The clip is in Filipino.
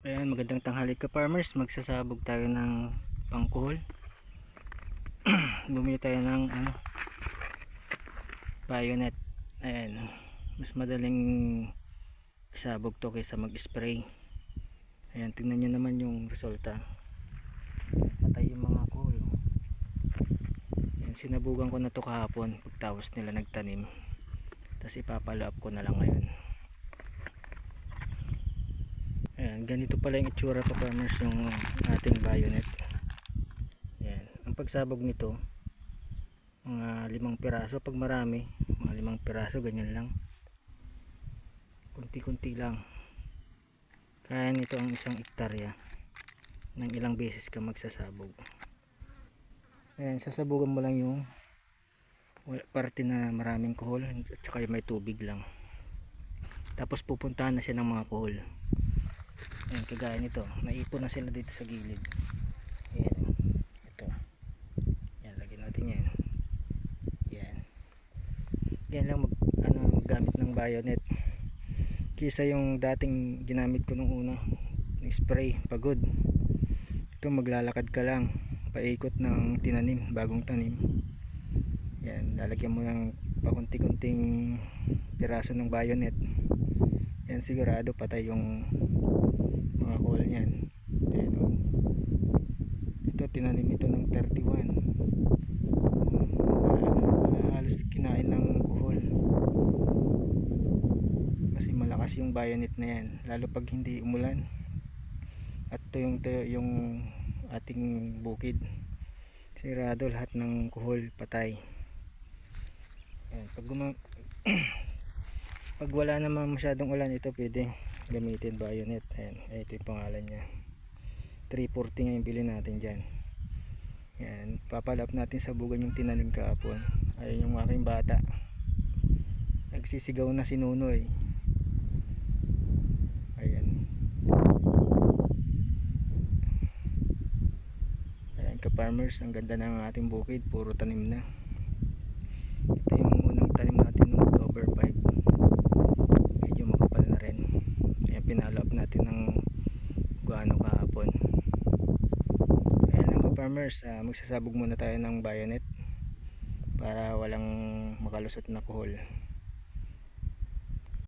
Ayan, magandang tanghali ka farmers. Magsasabog tayo ng pangkuhol. Bumili tayo ng ano, bayonet. Ayan, mas madaling sabog to kaysa mag-spray. Ayan, tingnan nyo naman yung resulta. Patay yung mga kuhol. Ayan, sinabugan ko na to kahapon pagtapos nila nagtanim. Tapos ipapalo up ko na lang ngayon. Ayan, ganito pala yung itsura pa farmers yung ating bayonet. Ayan, ang pagsabog nito, mga limang piraso. Pag marami, mga limang piraso, ganyan lang. Kunti-kunti lang. Kaya nito ang isang ektarya ng ilang beses ka magsasabog. Ayan, sasabugan mo lang yung parte na maraming kuhol at saka may tubig lang. Tapos pupuntahan na siya ng mga kuhol. Ayan, kagaya nito. Naipon na sila dito sa gilid. Ayan. Ito. Yan, lagyan natin yan. Yan. Yan lang mag, ano, gamit ng bayonet. Kisa yung dating ginamit ko nung una. Yung spray, pagod. Ito maglalakad ka lang. Paikot ng tinanim, bagong tanim. Yan, lalagyan mo ng pakunti-kunting piraso ng bayonet. Yan sigurado patay yung mga kuhol niyan. Ayan o. Ito tinanim ito ng 31. Ah, halos kinain ng kuhol. Kasi malakas yung bayonet na yan. Lalo pag hindi umulan. At ito yung, ito yung ating bukid. Sirado lahat ng kuhol patay. Ayan, pag pag wala naman masyadong ulan ito pwede gamitin bayonet. Ayan ay, ito yung pangalan niya. 340 nga yung bili natin dyan. Yan papalap natin sa bugan yung tinanim kahapon. Ayun yung aking bata. Nagsisigaw na si Nunoy. Ayan. Ayan ka farmers ang ganda ng ating bukid. Puro tanim na ito yung unang tanim natin noong October 5 medyo makapal na rin kaya pinalap natin ng guano kahapon ayan mga farmers ah, magsasabog muna tayo ng bayonet para walang makalusot na kuhol